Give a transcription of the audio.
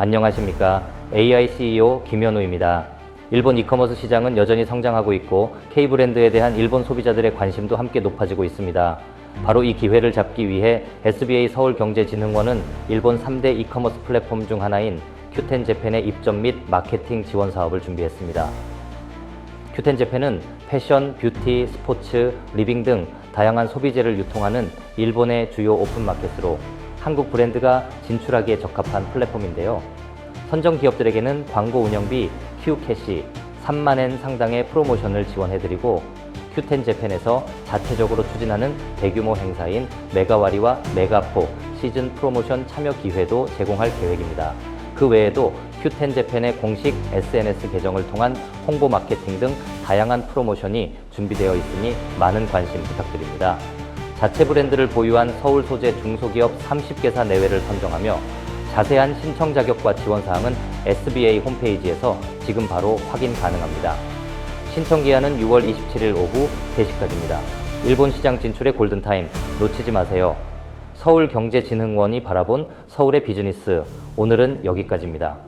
안녕하십니까. AI CEO 김현우입니다. 일본 이커머스 시장은 여전히 성장하고 있고 K브랜드에 대한 일본 소비자들의 관심도 함께 높아지고 있습니다. 바로 이 기회를 잡기 위해 SBA 서울경제진흥원은 일본 3대 이커머스 플랫폼 중 하나인 큐텐 재팬의 입점 및 마케팅 지원 사업을 준비했습니다. 큐텐 재팬은 패션, 뷰티, 스포츠, 리빙 등 다양한 소비재를 유통하는 일본의 주요 오픈마켓으로 한국 브랜드가 진출하기에 적합한 플랫폼인데요. 선정 기업들에게는 광고 운영비 Q캐시 3만엔 상당의 프로모션을 지원해드리고 큐텐 재팬에서 자체적으로 추진하는 대규모 행사인 메가와리와 메가포 시즌 프로모션 참여 기회도 제공할 계획입니다. 그 외에도 큐텐 재팬의 공식 SNS 계정을 통한 홍보 마케팅 등 다양한 프로모션이 준비되어 있으니 많은 관심 부탁드립니다. 자체 브랜드를 보유한 서울 소재 중소기업 30개사 내외를 선정하며 자세한 신청 자격과 지원 사항은 SBA 홈페이지에서 지금 바로 확인 가능합니다. 신청 기한은 6월 27일 오후 3시까지입니다. 일본 시장 진출의 골든타임 놓치지 마세요. 서울경제진흥원이 바라본 서울의 비즈니스 오늘은 여기까지입니다.